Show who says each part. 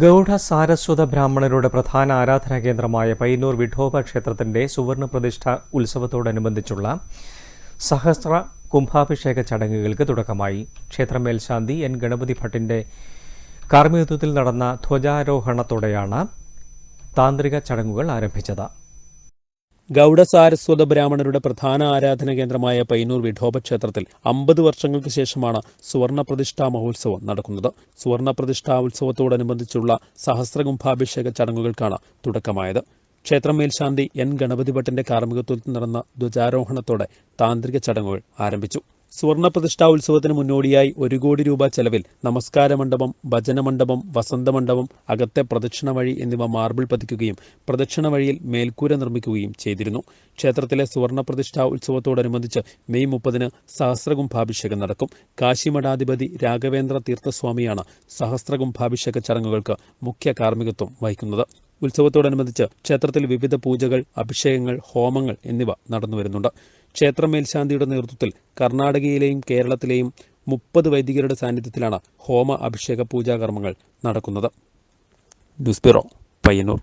Speaker 1: ഗൗഡ സാരസ്വത ബ്രാഹ്മണരുടെ പ്രധാന ആരാധനാ കേന്ദ്രമായ പയ്യന്നൂർ വിഠോബ ക്ഷേത്രത്തിന്റെ സുവർണ പ്രതിഷ്ഠ ഉത്സവത്തോടനുബന്ധിച്ചുള്ള സഹസ്ര കുംഭാഭിഷേക ചടങ്ങുകൾക്ക് തുടക്കമായി. ക്ഷേത്രം മേൽശാന്തി എൻ. ഗണപതി ഭട്ടിന്റെ കാർമ്മികത്വത്തിൽ നടന്ന ധ്വജാരോഹണത്തോടെയാണ് താന്ത്രിക ചടങ്ങുകൾ ആരംഭിച്ചത്.
Speaker 2: ഗൗഡ സാരസ്വത ബ്രാഹ്മണരുടെ പ്രധാന ആരാധന കേന്ദ്രമായ പയ്യന്നൂർ വിഠോബ ക്ഷേത്രത്തിൽ അമ്പത് വർഷങ്ങൾക്ക് ശേഷമാണ് സുവർണ പ്രതിഷ്ഠാ മഹോത്സവം നടക്കുന്നത്. സുവർണ പ്രതിഷ്ഠാ ഉത്സവത്തോടനുബന്ധിച്ചുള്ള സഹസ്രകുംഭാഭിഷേക ചടങ്ങുകൾക്കാണ് തുടക്കമായത്. ക്ഷേത്രം മേൽശാന്തി എൻ. ഗണപതി ഭട്ടിന്റെ കാർമ്മികത്വത്തിൽ നടന്ന ധ്വജാരോഹണത്തോടെ താന്ത്രിക ചടങ്ങുകൾ ആരംഭിച്ചു. സുവർണ പ്രതിഷ്ഠാ ഉത്സവത്തിന് മുന്നോടിയായി ഒരു കോടി രൂപ ചെലവിൽ നമസ്കാര മണ്ഡപം ഭജനമണ്ഡപം വസന്തമണ്ഡപം അകത്തെ പ്രദക്ഷിണ വഴി എന്നിവ മാർബിൾ പതിക്കുകയും പ്രദക്ഷിണ വഴിയിൽ മേൽക്കൂര നിർമ്മിക്കുകയും ചെയ്തിരുന്നു. ക്ഷേത്രത്തിലെ സുവർണ പ്രതിഷ്ഠാ ഉത്സവത്തോടനുബന്ധിച്ച് മെയ് മുപ്പതിന് സഹസ്രകുംഭാഭിഷേകം നടക്കും. കാശിമഠാധിപതി രാഘവേന്ദ്ര തീർത്ഥസ്വാമിയാണ് സഹസ്രകുംഭാഭിഷേക ചടങ്ങുകൾക്ക് മുഖ്യ കാർമ്മികത്വം വഹിക്കുന്നത്. ഉത്സവത്തോടനുബന്ധിച്ച് ക്ഷേത്രത്തിൽ വിവിധ പൂജകൾ അഭിഷേകങ്ങൾ ഹോമങ്ങൾ എന്നിവ നടന്നുവരുന്നുണ്ട്. ക്ഷേത്ര മേൽശാന്തിയുടെ നേതൃത്വത്തിൽ കർണാടകയിലെയും കേരളത്തിലെയും മുപ്പത് വൈദികരുടെ സാന്നിധ്യത്തിലാണ് ഹോമ അഭിഷേക പൂജാകർമ്മങ്ങൾ നടക്കുന്നത്. News bureau Payyanur.